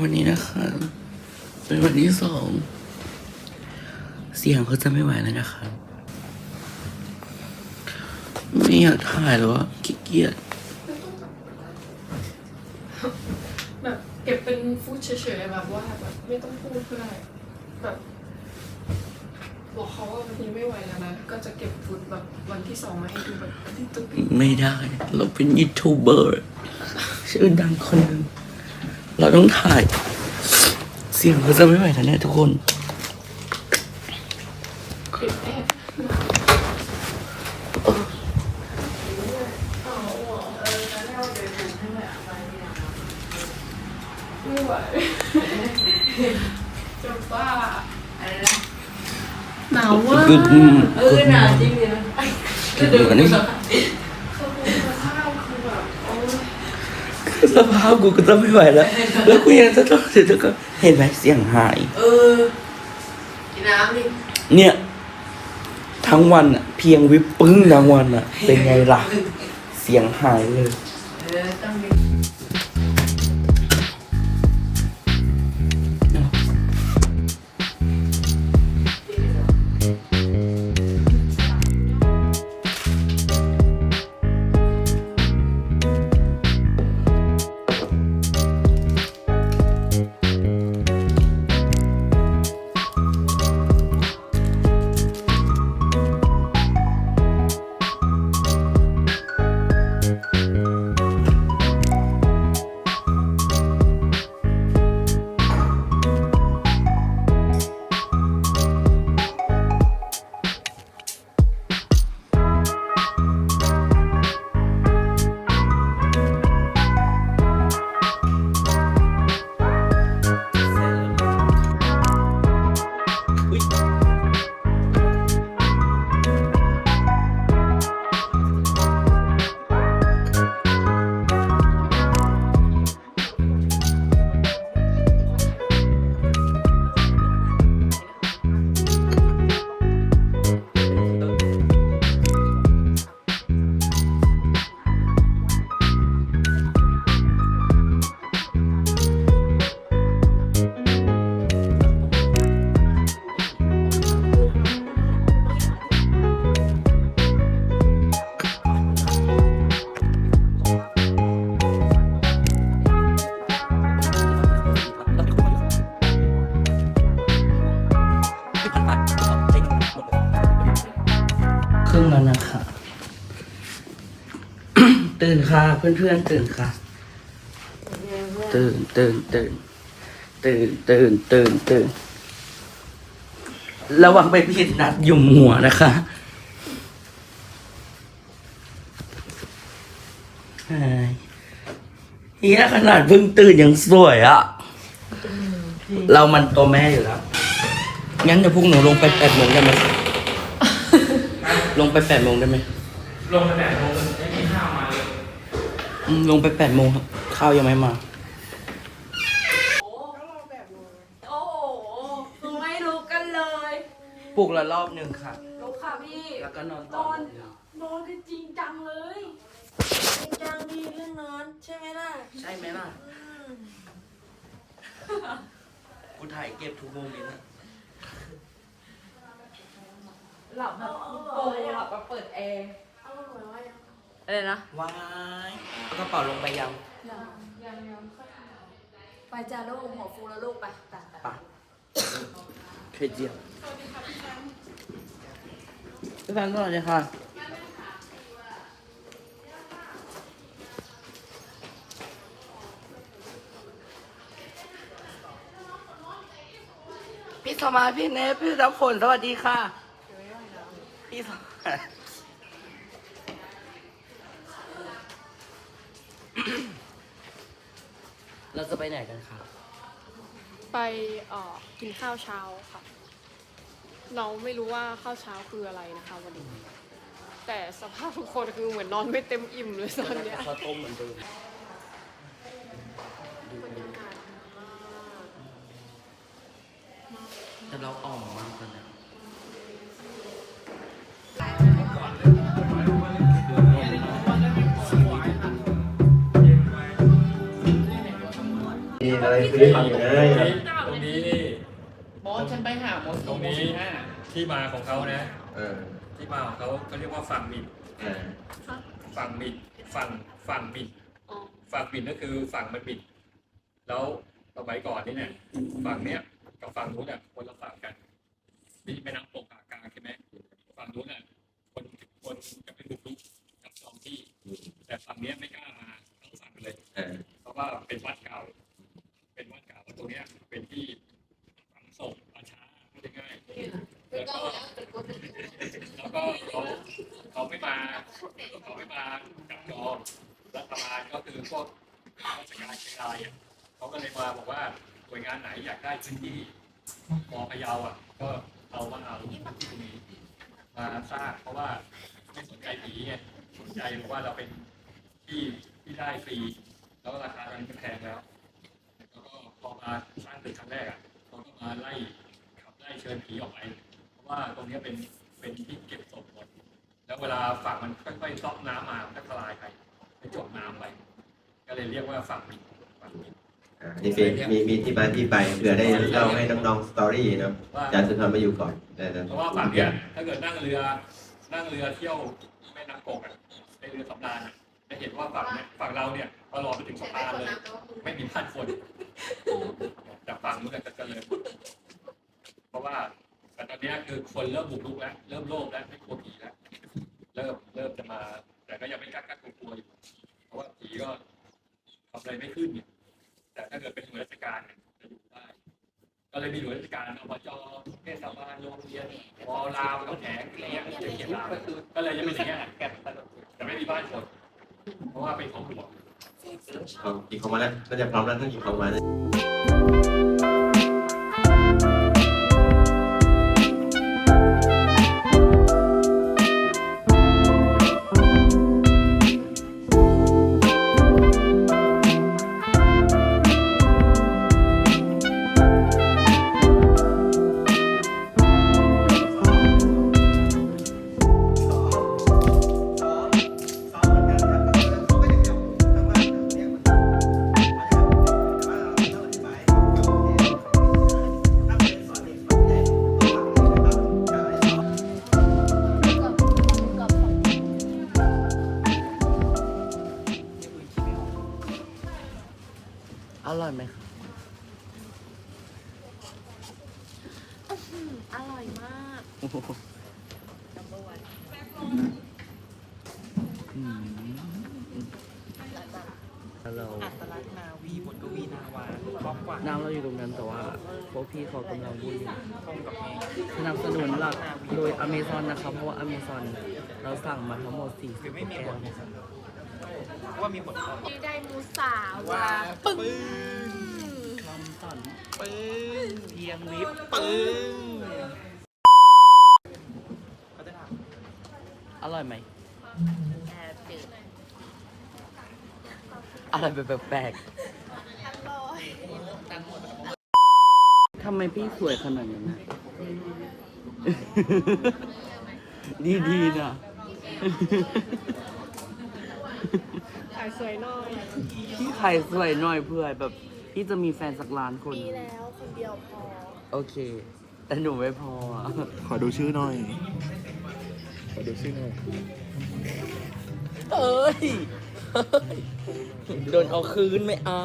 วันนี้นะคะ เป็นวันที่สอง เสียงเขาจะไม่ไหวแล้วนะคะ ไม่อยากถ่ายหรอวะขี้เกียจแบบเก็บเป็นฟูดเฉยๆแบบว่าแบบไม่ต้องพูดก็ได้แบบบอกเขาว่าวันนี้ไม่ไหวแล้วนะ ก็จะเก็บฟุตแบบวันที่สองมาให้ดูแบบที่ตุ๊กไม่ได้ เราเป็นยูทูบเบอร์ชื่อดังคนหนึ่ง เราต้องถ่าย เสียงเขาจะไม่ไหวแล้วเนี่ยทุกคนปิดแอร์ไม่ไหวจะบ้าอะไรนะหนาวมาก good เออหนาวจริงเลยนะ good อยู่กันนี่ ข้าวข้าวคือแบบโอ้ย สภาพกูก็จะไม่ไหวแล้ว แล้วกูยังจะต้องเสร็จแล้วก็เห็นไหมเสียงหาย เออ กินน้ำดิเนี่ย ทั้งวันอะเพียงวิปปึ้งทั้งวันอะเป็นไงล่ะ เสียงหายเลย เออต้องมีค ตื่นค่ะ เพื่อนๆตื่นค่ะ ตื่นตื่นตื่นตื่นตื่นตื่นตื่นระวังไปผิดนัดหยุ่มหัวนะคะเฮ้ยเฮียขนาดเพิ่งตื่นยังสวยอะเรามันตัวแม่อยู่แล้ว งั้นเดี๋ยวพวกหนูลงไปแปดโมงได้ไหม ลงไปแปดโมงได้ไหม ลงไปแปดโมงไม่มีข้าวมาเลย อืม ลงไปแปดโมงครับ ข้าวยังไม่มา โอ้โหคือไม่รู้กันเลย ปลุกละรอบหนึ่งค่ะ รู้ค่ะพี่ แล้วก็นอนนต่ออน นอนกันจริงจังเลย จริงจังดีเรื่องนอนใช่ไหมล่ะใช่ไหมล่ะกูถ่ายเก็บทุกโมเมนต์อะหลับแบบโปรหลับแบบเปิดแอร์อะไรนะว้ายเอากระเป๋าลงไปยังยังยังไปจ้าลูกหัวฟูแล้วลูกไปไปไปปะเคยเจียวพี่แฟนก็เลยค่ะพี่สมาพี่เนฟพี่รับผลสวัสดีค่ะ พี่สมา เราจะไปไหนกันคะไปเอ่อกินข้าวเช้าค่ะ เราไม่รู้ว่าข้าวเช้าคืออะไรนะคะวันนี้ แต่สภาพทุกคนคือเหมือนนอนไม่เต็มอิ่มเลยตอนเนี้ยข้าวต้มเหมือนเดิมบรรยากาศแต่เราอ่อมมากเลยนะ มีอะไรอะไรคุยให้ฟังอยู่นะตรงนี้นี่บอสฉันไปหาหมดตรงนี้สิบห้าที่มาของเขานะ เออที่มาของเขาเขาเรียกว่าฝั่งบิด เออฝั่งบิด ฝั่งฝั่งบิดฝั่งบิดก็คือฝั่งมันบิด แล้วสมัยก่อนนี่เนี่ยฝั่งเนี้ยกับฝั่งนู้นเนี่ยคนละฝั่งกันมีแม่น้ำปกผ่ากลางใช่ไหมฝั่งนู้นเนี่ยคนคนจะเป็นบุกรุกจับจองที่ แต่ฝั่งเนี้ยไม่กล้ามาทั้งฝั่งเลย เออเพราะว่าเป็นวัดเก่า รงเนี้ยเป็นที่ฝังศพประชาพูดง่ายๆแล้วก็แล้วก็เขาเขาไม่มาเขาไม่มาจับจองรัฐบาลก็คือพวกราชการเชียงรายอะเขาก็เลยมาบอกว่าหน่วยงานไหนอยากได้พื้นที่มอพะเยาอะ ก็เอามาเอาที่ตรงนี้มาสร้างเพราะว่าไม่สนใจผีไงสนใจบอกว่าเราเป็นที่ที่ได้ฟรี แล้วราคาตอนนี้ก็แพงแล้วาสร้างตึกครั้งแรกอะเขาก็มาไล่ขับไล่เชิญผีออกไป เพราะว่าตรงเนี้ยเป็นเป็นที่เก็บศพหมดแล้วเวลาฝั่งมันค่อยๆซอกน้ำมามันก็ทลายไปไปจมน้ำไปก็เลยเรียกว่าฝั่งมิดฝั่งมิดอ่านี่เป็นมีมีที่มาที่ไปเผื่อได้เล่าให้น้องๆสตอรี่เนาะว่าอาจารย์สุนทรมาอยู่ก่อนนะนะเพราะว่าฝั่งเนี้ยถ้าเกิดนั่งเรือนั่งเรือเที่ยวแม่น้ำกกอะในเรือสำราญอะจะเห็นว่าฝั่งเนี้ยฝั่งเราเนี่ยพอรอไปถึงสะพานเลย ไม่มีบ้านคน จากฝั่งนู้นก็เจริญเพราะว่าแต่ตอนนี้คือคนเริ่มบุกรุกแล้ว เริ่มโลภแล้วไม่กลัวผีแล้ว เริ่มเริ่มจะมา แต่ก็ยังไม่กล้ากล้ากลัวอยู่ เพราะว่าผีก็ทำอะไรไม่ขึ้นเนี่ยแต่ถ้าเกิดเป็นหน่วยราชการจะอยู่ได้ ก็เลยมีหน่วยราชการอบจเทศบาลโรงเรียนมอรามกำแหงอะไรเงี้ยเขียนรามก็เลยยังเป็นอย่างเงี้ยแต่ไม่มีบ้านคนเพราะว่าเป็นของหลวง เอากี่ของมาแล้วน่าจะพร้อมแล้วทั้งกี่ของมานะ น้ำเราอยู่ตรงนั้นแต่ว่าพวกพี่เขากำลังพูดอยู่คงกับเพลงสนับสนุนหลักโดยอเมซอนนะครับเพราะว่าอเมซอนเราสั่งมาทั้งหมด4คือไม่0มีแก้บวทว่ามีบทที่ได้มูสาว่าว่าปึ้งลำสันปึ้งเทียงลิฟปึ้งเขาจะถามอร่อยไหมแอบจืดอร่อยแบบแปลกๆ ทำไมพี่สวยขนาดนั้นนะดีๆนะถ่ายสวยหน่อยพี่ไข่สวยหน่อยเพื่อแบบ พี่จะมีแฟนสักล้านคน มีแล้วคนเดียวพอโอเค แต่หนูไม่พออะ ขอดูชื่อหน่อย ขอดูชื่อหน่อย เอ้ยเฮ้ยโดนเอาคืนไม่เอา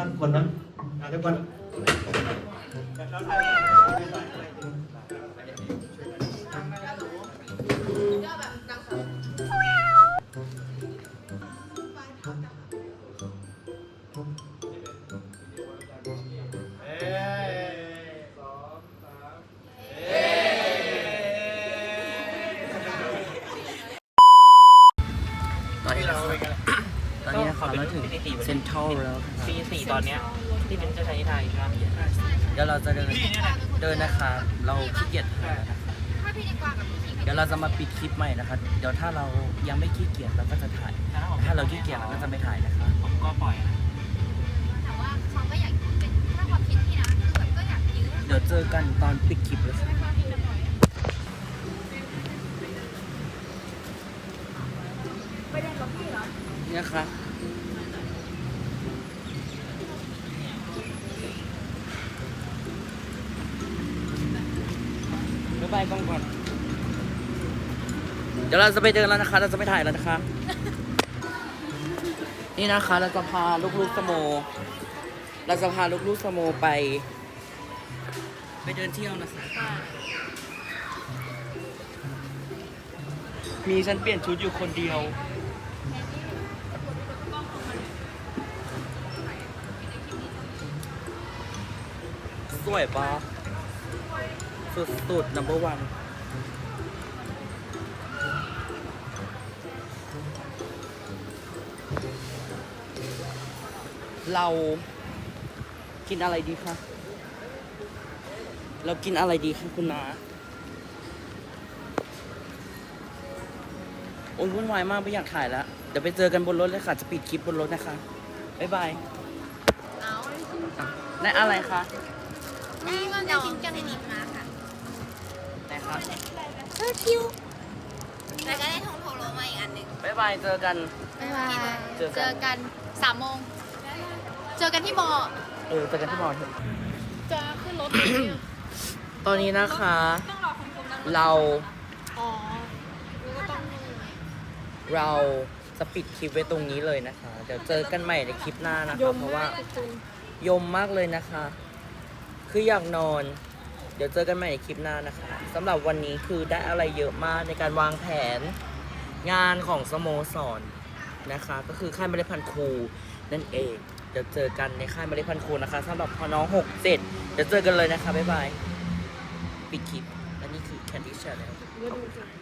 นั้นคนนั้นเดี๋ยวก่อนตอนนี้นะครับเราถึงเซ็นทรัลแล้ว ปีสี่ตอนเนี้ยที่เป็นเจ้าชายนิทราใช่ไหมเดี๋ยวเราจะเดินเดินนะคะ เราขี้เกียจถ่ายแล้วนะคะเดี๋ยวเราจะมาปิดคลิปใหม่นะคะ เดี๋ยวถ้าเรายังไม่ขี้เกียจเราก็จะถ่าย ถ้าเราขี้เกียจเราก็จะไม่ถ่ายนะคะ ผมก็ปล่อยนะแต่ว่าเขาก็อยากเป็นถ้าความคิดพี่นะคือแบบก็อยากยื้อเดี๋ยวเจอกันตอนปิดคลิปเลยค่ะ เนี่ยค่ะบ๊ บายกล้องก่อนเดี๋ยวเราจะไปเดินแล้วนะคะ เราจะไม่ถ่ายแล้วนะคะ นี่นะคะเราจะพาลูกๆสโม เราจะพาลูกๆสโมไป ไปเดินเที่ยวนะคะ มีฉันเปลี่ยนชุดอยู่คนเดียว สวยปะ สุดๆ number one เรากินอะไรดีคะ เรากินอะไรดีคะคุณนาโอ้ยวุ่นวายมากไม่อยากถ่ายแล้ว เดี๋ยวไปเจอกันบนรถเลยค่ะ จะปิดคลิปบนรถนะคะ บ๊ายบาย ได้อะไรคะ นี่มันจะกินกันนิดมา ค่ะไหนคะเออคิวแล้วก็ได้ทงโทโรมาอีกอันหนึ่งบ๊ายบายเจอกัน บ๊ายบายเจอกัน เจอกันสามโมง เจอกันที่มอ เออเจอกันที่มอเถอะจะขึ้นรถไหมเนี่ยตอนนี้นะคะเราอ๋อแล้วก็ต้องเราจะปิดคลิปไว้ตรงนี้เลยนะคะ เดี๋ยวเจอกันใหม่ในคลิปหน้านะคะ เพราะว่า ยมมากเลยนะคะ คืออยากนอนเดี๋ยวเจอกันใหม่ในคลิปหน้านะคะสำหรับวันนี้คือได้อะไรเยอะมากในการวางแผนงานของสโมสรนนะคะ ก็คือค่ายเมล็ดพันธุ์ครูนั่นเองเดี๋ยวเจอกันในค่ายเมล็ดพันธุ์ครูนะคะสำหรับพอน้องหกเจ็ดเดี๋ยวเจอกันเลยนะคะบ๊ายบายปิดคลิปและนี่คือแคนดี้ชาแนลขอบคุณค่ะ